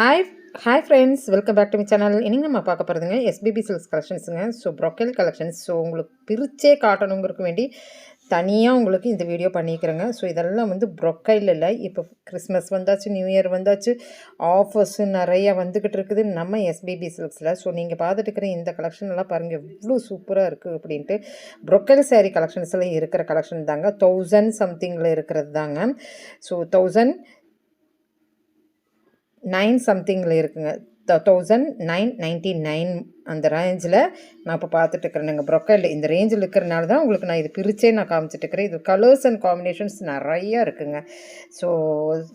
Hi hi friends welcome back to my channel இன்னைக்கு நம்ம பார்க்க போகிறதுங்க எஸ்பிபி சில்ஸ் கலெக்ஷன்ஸுங்க ஸோ ப்ரொக்கேல் கலெக்ஷன்ஸ் ஸோ உங்களுக்கு பிரிச்சே காட்டணுங்கிறதுக்கு வேண்டி தனியாக உங்களுக்கு இந்த வீடியோ பண்ணிக்கிறேங்க. ஸோ இதெல்லாம் வந்து ப்ரொக்கைல் இல்லை. இப்போ கிறிஸ்மஸ் வந்தாச்சு நியூ இயர் வந்தாச்சு ஆஃபர்ஸு நிறையா வந்துக்கிட்டு இருக்குது நம்ம எஸ்பிபி சில்க்ஸில் ஸோ நீங்கள் பார்த்துட்டு இருக்கிற இந்த கலெக்ஷன் எல்லாம் பாருங்கள் எவ்வளோ சூப்பராக இருக்குது அப்படின்ட்டு. ப்ரொக்கைல் சேரீ கலெக்ஷன்ஸில் இருக்கிற கலெக்ஷன் தாங்க. தௌசண்ட் சம்திங்கில் இருக்கிறது தாங்க. ஸோ தௌசண்ட் நைன் சம்திங்கில் இருக்குங்க. தௌசண்ட் நைன் நைன்ட்டி நைன் அந்த ரேஞ்சில் நான் இப்போ பார்த்துட்டு இருக்கிறேன் ப்ரொக்கல் இந்த ரேஞ்சில் இருக்கிறனால தான் உங்களுக்கு நான் இது பிரித்தே நான் காமிச்சிட்டு இருக்கிறேன் இது கலர்ஸ் அண்ட் காம்பினேஷன்ஸ் நிறையா இருக்குங்க. ஸோ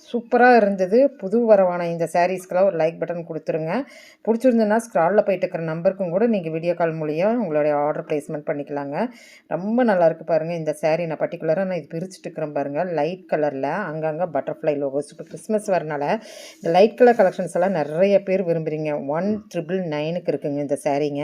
சூப்பராக இருந்தது. புது வரவான இந்த சாரீஸ்க்கெல்லாம் ஒரு லைக் பட்டன் கொடுத்துருங்க. பிடிச்சிருந்ததுன்னா ஸ்க்ராலில் போயிட்டு இருக்கிற நம்பருக்கும் கூட நீங்கள் வீடியோ கால் மூலியம் உங்களுடைய ஆர்டர் ப்ளேஸ்மெண்ட் பண்ணிக்கலாங்க. ரொம்ப நல்லாயிருக்கு பாருங்கள் இந்த சாரீ நான் பர்டிகுலராக நான் இது பிரிச்சுட்டு இருக்கிறேன் பாருங்கள் லைட் கலரில் அங்கங்கே பட்டர்ஃப்ளை லோகோஸ் இப்போ கிறிஸ்மஸ் வரனால இந்த லைட் கலர் கலெக்ஷன்ஸ் எல்லாம் நிறைய பேர் விரும்புகிறீங்க ஒன் ட்ரிபிள் நைனுக்கு இருக்குங்க இந்த சாரீங்க.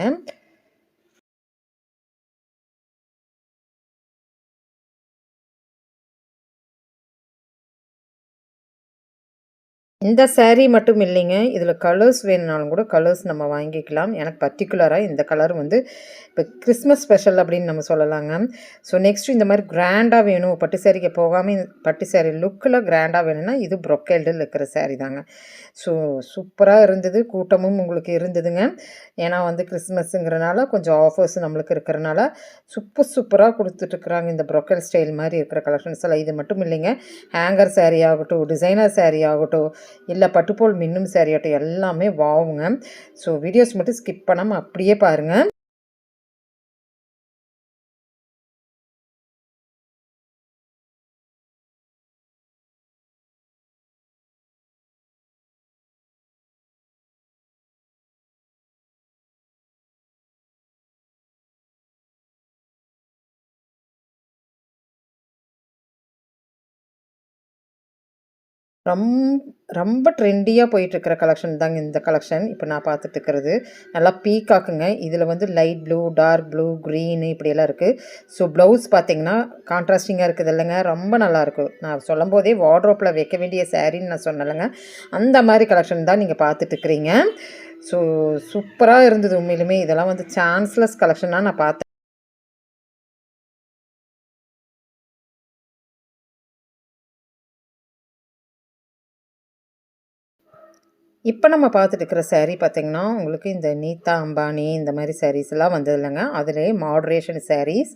இந்த சேரீ மட்டும் இல்லைங்க. இதில் கலர்ஸ் வேணுனாலும் கூட கலர்ஸ் நம்ம வாங்கிக்கலாம். எனக்கு பர்டிகுலராக இந்த கலர் வந்து இப்போ கிறிஸ்மஸ் ஸ்பெஷல் அப்படின்னு நம்ம சொல்லலாங்க. ஸோ நெக்ஸ்ட் இந்த மாதிரி கிராண்டாக வேணும். பட்டு சேரீக்கு போகாமல் பட்டு சேரீ லுக்கில் கிராண்டாக வேணும்னா இது ப்ரொக்கேல்டில் இருக்கிற சேரீ தாங்க. ஸோ சூப்பராக இருந்தது. கூட்டமும் உங்களுக்கு இருந்ததுங்க. ஏன்னா வந்து கிறிஸ்மஸுங்கிறனால கொஞ்சம் ஆஃபர்ஸ் நம்மளுக்கு இருக்கிறனால சூப்பர் சூப்பராக கொடுத்துட்ருக்குறாங்க இந்த ப்ரொக்கல் ஸ்டைல் மாதிரி இருக்கிற கலெக்ஷன்ஸ் எல்லாம். இது மட்டும் இல்லைங்க. ஹேங்கர் சேரீ ஆகட்டும் டிசைனர் சேரீ ஆகட்டும் இல்லை பட்டுப்போல் மின்னும் saree எல்லாமே வாவுங்க. ஸோ வீடியோஸ் மட்டும் ஸ்கிப் பண்ணாமல் அப்படியே பாருங்கள் ரொம் ரொம்ப ட்ரெண்டியாக போயிட்டுருக்கிற கலெக்ஷன் தாங்க இந்த கலெக்ஷன் இப்போ நான் பார்த்துட்டு இருக்கிறது நல்லா பீக்காக்குங்க இதில் வந்து light blue dark blue green இப்படியெல்லாம் இருக்குது ஸோ ப்ளவுஸ் பார்த்தீங்கன்னா கான்ட்ராஸ்டிங்காக இருக்குது இல்லைங்க. ரொம்ப நல்லாயிருக்கும் நான் சொல்லும் போதே வார்ட்ரோப்பில் வைக்க வேண்டிய சாரின்னு நான் சொன்னலைங்க அந்த மாதிரி கலெக்ஷன் தான் நீங்கள் பார்த்துட்டுருக்குறீங்க. ஸோ சூப்பராக இருந்தது உண்மையிலுமே. இதெல்லாம் வந்து சான்ஸ்லெஸ் கலெக்ஷனாக நான் பார்த்தேன் இப்போ நம்ம பார்த்துட்டுருக்கிற சேரீ பார்த்திங்கன்னா பார்த்தீங்கன்னா உங்களுக்கு இந்த நீதா அம்பானி இந்த மாதிரி sarees எல்லாம் வந்தது இல்லைங்க. அதிலே மாட்ரேஷன் சாரீஸ்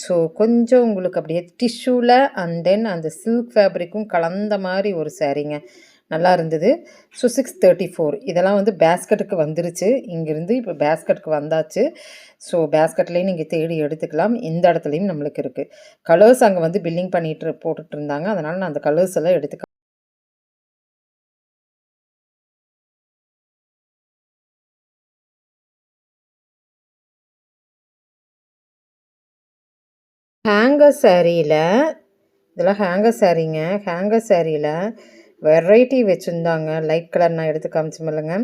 ஸோ கொஞ்சம் உங்களுக்கு அப்படியே டிஷ்யூவில் அண்ட் தென் அந்த சில்க் ஃபேப்ரிக்கும் கலந்த மாதிரி ஒரு சாரீங்க நல்லா இருந்தது. ஸோ சிக்ஸ் தேர்ட்டி ஃபோர் இதெல்லாம் வந்து பேஸ்கெட்டுக்கு வந்துருச்சு. இங்கேருந்து இப்போ பேஸ்கெட்டுக்கு வந்தாச்சு. ஸோ பேஸ்கெட்லேயும் நீங்கள் தேடி எடுத்துக்கலாம். இந்த இடத்துலையும் நம்மளுக்கு இருக்குது கலர்ஸ் அங்கே வந்து பில்லிங் பண்ணிட்டு போட்டுட்டு இருந்தாங்க. அதனால் நான் அந்த கலர்ஸ் எல்லாம் எடுத்துக்க ஹேங்கர் சாரியில் இதெல்லாம் ஹேங்கர் சாரீங்க. ஹேங்கர் சாரியில் வெரைட்டி வச்சுருந்தாங்க. லைட் கலர் நான் எடுத்து காமிச்சமில்லைங்க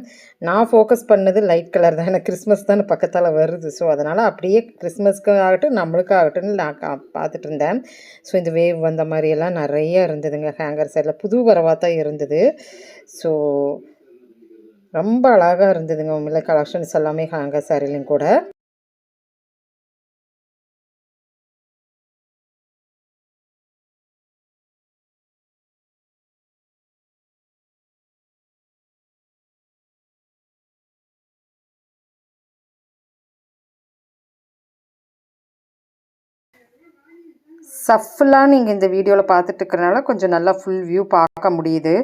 நான் ஃபோக்கஸ் பண்ணது லைட் கலர் தான். எனக்கு கிறிஸ்மஸ் தானே பக்கத்தால் வருது. ஸோ அதனால் அப்படியே கிறிஸ்மஸ்க்கு ஆகட்டும் நம்மளுக்கு ஆகட்டும்னு நான் கா பார்த்துட்டு இருந்தேன் ஸோ இந்த வேவ் வந்த மாதிரியெல்லாம் நிறைய இருந்ததுங்க ஹேங்கர் சாரியில் புது வரவாக தான் இருந்தது. ஸோ ரொம்ப அழகாக இருந்ததுங்க. உண்மையில் கலெக்ஷன்ஸ் எல்லாமே ஹேங்கர் சாரிலையும் கூட. சஃப்லாம் நீங்கள் இந்த வீடியோவில் பார்த்துட்டு இருக்கிறனால கொஞ்சம் நல்லா ஃபுல் வியூ பார்க்க முடியுது.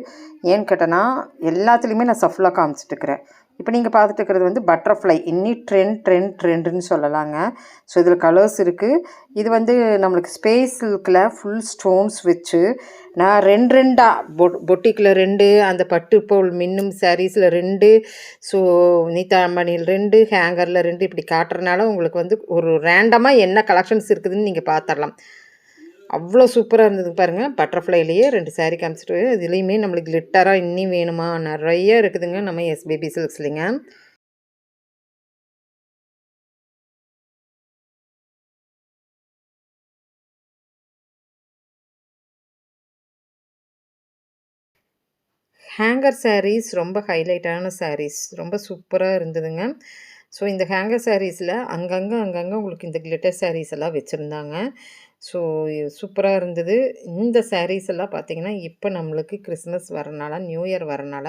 ஏன்னு கேட்டேன்னா எல்லாத்துலேயுமே நான் சஃப்லாக காமிச்சிட்டு இருக்கிறேன் இப்போ நீங்கள் பார்த்துட்டு இருக்கிறது வந்து பட்டர்ஃப்ளை இன்னி ட்ரெண்ட் ட்ரெண்ட் ட்ரெண்டுன்னு சொல்லலாங்க. ஸோ இதில் கலர்ஸ் இருக்குது இது வந்து நம்மளுக்கு ஸ்பேஸ் சில்கில் ஃபுல் ஸ்டோன்ஸ் வச்சு நான் ரெண்டு ரெண்டாக பொ பொட்டிக்கில் ரெண்டு அந்த பட்டு போல் மின்னும் சாரீஸில் ரெண்டு ஸோ நீதா அம்பானியில் ரெண்டு ஹேங்கரில் ரெண்டு இப்படி காட்டுறதுனால உங்களுக்கு வந்து ஒரு ரேண்டமாக என்ன கலெக்ஷன்ஸ் இருக்குதுன்னு நீங்கள் பார்த்துடலாம் அவ்வளோ சூப்பராக இருந்தது பாருங்கள் பட்டர்ஃப்ளைலேயே ரெண்டு சாரீ காமிச்சிட்டு இதுலேயுமே நம்மளுக்கு கிளிட்டராக இன்னும் வேணுமா? நிறைய இருக்குதுங்க நம்ம எஸ்பிபி சில்க்ஸ்லிங்க ஹேங்கர் சாரீஸ் ரொம்ப ஹைலைட்டான சாரீஸ் ரொம்ப சூப்பராக இருந்ததுங்க. ஸோ இந்த ஹேங்கர் சாரீஸில் அங்கங்கே அங்கங்கே உங்களுக்கு இந்த கிளிட்டர் சாரீஸ் எல்லாம் வச்சுருந்தாங்க. ஸோ சூப்பராக இருந்தது. இந்த சாரீஸ் எல்லாம் பார்த்தீங்கன்னா இப்போ நம்மளுக்கு கிறிஸ்மஸ் வரனால நியூ இயர் வரனால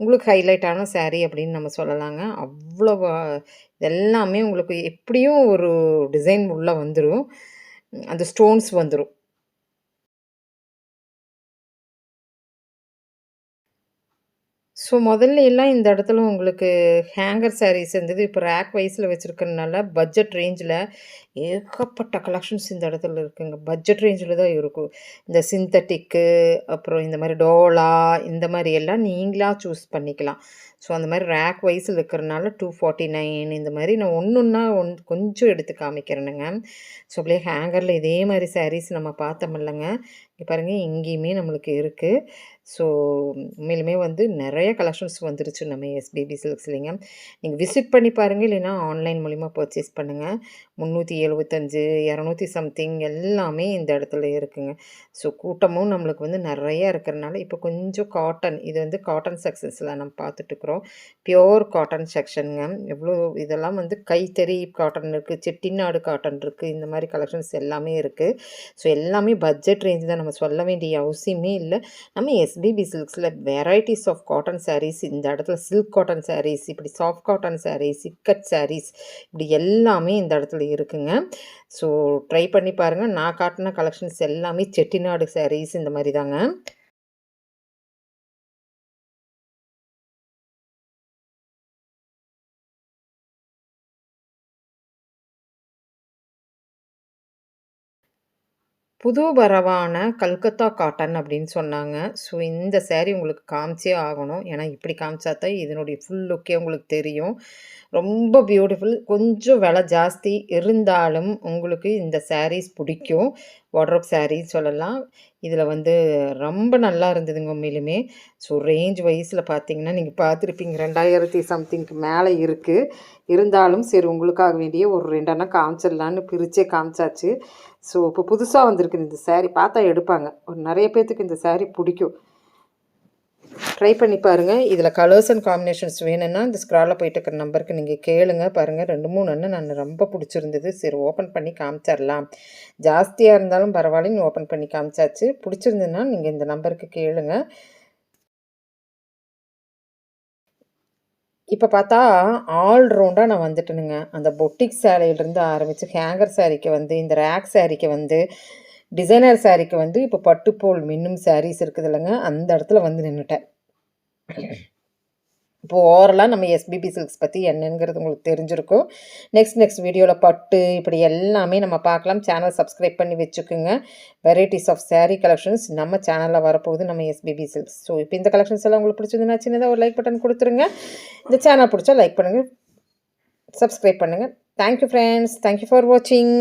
உங்களுக்கு ஹைலைட்டான சாரீ அப்படின்னு நம்ம சொல்லலாங்க. அவ்வளோ எல்லாமே உங்களுக்கு எப்படியும் ஒரு டிசைன் உள்ளே வந்துடும் அந்த ஸ்டோன்ஸ் வந்துடும் ஸோ முதல்ல எல்லாம் இந்த இடத்துல உங்களுக்கு ஹேங்கர் சாரீஸ் இருந்தது. இப்போ ரேக் வைஸில் வச்சுருக்கறனால பட்ஜெட் ரேஞ்சில் ஏகப்பட்ட கலெக்ஷன்ஸ் இந்த இடத்துல இருக்குங்க. பட்ஜெட் ரேஞ்சில் தான் இருக்கும். இந்த சிந்தட்டிக்கு அப்புறம் இந்த மாதிரி டோலா இந்த மாதிரி எல்லாம் நீங்களாக சூஸ் பண்ணிக்கலாம். ஸோ அந்த மாதிரி ரேக் வைஸில் இருக்கிறனால டூ ஃபார்ட்டி நைன் இந்த மாதிரி நான் ஒன்று ஒன்றா ஒன் கொஞ்சம் எடுத்து காமிக்கிறேனுங்க. ஸோ அப்படியே ஹேங்கரில் இதே மாதிரி சாரீஸ் நம்ம பார்த்தோம் இல்லைங்க. பாருங்கள் இங்கேயுமே நம்மளுக்கு இருக்குது ஸோ உண்மையிலுமே வந்து நிறைய கலெக்ஷன்ஸ் வந்துருச்சு நம்ம எஸ்பிபி சில்க்ஸ்லிங்க நீங்கள் விசிட் பண்ணி பாருங்கள் இல்லைன்னா ஆன்லைன் மூலிமா பர்ச்சேஸ் பண்ணுங்கள் முந்நூற்றி எழுபத்தஞ்சு இரநூத்தி சம்திங் எல்லாமே இந்த இடத்துல இருக்குங்க. ஸோ கூட்டமும் நம்மளுக்கு வந்து நிறையா இருக்கிறனால இப்போ கொஞ்சம் காட்டன் இது வந்து காட்டன் செக்ஷன்ஸில் நம்ம பார்த்துட்ருக்குறோம் பியோர் காட்டன் செக்ஷனுங்க எவ்வளோ இதெல்லாம் வந்து கைத்தறி காட்டன் இருக்குது செட்டிநாடு காட்டன் இருக்குது இந்த மாதிரி கலெக்ஷன்ஸ் எல்லாமே இருக்குது ஸோ எல்லாமே பட்ஜெட் ரேஞ்ச் தான். நம்ம சொல்ல வேண்டிய அவசியமே இல்லை. நம்ம எஸ்பிபி சில்க்ஸில் வெரைட்டிஸ் ஆஃப் காட்டன் சாரீஸ் இந்த இடத்துல சில்க் காட்டன் சாரீஸ் இப்படி சாஃப்ட் காட்டன் சாரீஸ் சிக்கட் சாரீஸ் இப்படி எல்லாமே இந்த இடத்துல இருக்குங்க. ஸோ ட்ரை பண்ணி பாருங்கள் நான் காட்டின கலெக்ஷன்ஸ் எல்லாமே செட்டிநாடு சாரீஸ் இந்த மாதிரி தாங்க. புது வரவான கல்கத்தா காட்டன் அப்படின்னு சொன்னாங்க. ஸோ இந்த சேரீ உங்களுக்கு காமிச்சே ஆகணும். ஏன்னா இப்படி காமிச்சா தான் இதனுடைய ஃபுல் லுக்கே உங்களுக்கு தெரியும். ரொம்ப பியூட்டிஃபுல் கொஞ்சம் விலை ஜாஸ்தி இருந்தாலும் உங்களுக்கு இந்த சாரீஸ் பிடிக்கும். வாட்ரோப் சாரீஸ் சொல்லலாம். இதில் வந்து ரொம்ப நல்லா இருந்ததுங்க உண்மையிலுமே. ஸோ ரேஞ்ச் வைஸில் பார்த்தீங்கன்னா நீங்கள் பார்த்துருப்பீங்க ரெண்டாயிரத்தி சம்திங்க்கு மேலே இருக்குது இருந்தாலும் சரி உங்களுக்காக வேண்டிய ஒரு ரெண்டெண்ணா காமிச்சிடலான்னு பிரித்தே காமிச்சாச்சு. ஸோ இப்போ புதுசாக வந்திருக்கு இந்த சாரீ பார்த்தா எடுப்பாங்க. ஒரு நிறைய பேர்த்துக்கு இந்த சாரீ பிடிக்கும். ட்ரை பண்ணி பாருங்கள் இதில் கலர்ஸ் அண்ட் காம்பினேஷன்ஸ் வேணும்னா இந்த ஸ்க்ராலில் போயிட்டு இருக்கிற நம்பருக்கு நீங்கள் கேளுங்க. பாருங்கள் ரெண்டு மூணு அண்ணன் நான் ரொம்ப பிடிச்சிருந்தது. சரி ஓப்பன் பண்ணி காமிச்சிடலாம். ஜாஸ்தியாக இருந்தாலும் பரவாயில்ல ஓப்பன் பண்ணி காமிச்சாச்சு. பிடிச்சிருந்ததுன்னா நீங்கள் இந்த நம்பருக்கு கேளுங்க. இப்போ பார்த்தா ஆல் ரவுண்டாக நான் வந்துட்டேனுங்க. அந்த பொட்டிக் சேலையிலேருந்து ஆரம்பித்து ஹேங்கர் சாரீக்கு வந்து இந்த ரேக் சாரீக்கு வந்து டிசைனர் சாரீக்கு வந்து இப்போ பட்டுப்போல் மின்னும் சாரீஸ் இருக்குது இல்லைங்க. அந்த இடத்துல வந்து நின்றுட்டேன் இப்போ ஓவரலாக நம்ம எஸ்பிபி சில்க்ஸ் பற்றி என்னங்கிறது உங்களுக்கு தெரிஞ்சிருக்கும். நெக்ஸ்ட் நெக்ஸ்ட் வீடியோவில் பட்டு இப்படி எல்லாமே நம்ம பார்க்கலாம். சேனல் சப்ஸ்கிரைப் பண்ணி வச்சுக்கோங்க. வெரைட்டிஸ் ஆஃப் சாரீ கலெக்ஷன்ஸ் நம்ம சேனலில் வரப்போகுது நம்ம எஸ்பிபி சில்க்ஸ் ஸோ இப்போ இந்த கலெக்ஷன்ஸ் எல்லாம் உங்களுக்கு பிடிச்சதுனா சின்னதாக ஒரு லைக் பட்டன் கொடுத்துருங்க. இந்த சேனல் பிடிச்சா லைக் பண்ணுங்கள் சப்ஸ்கிரைப் பண்ணுங்கள் தேங்க்யூ ஃப்ரெண்ட்ஸ் தேங்க்யூ ஃபார் வாட்சிங்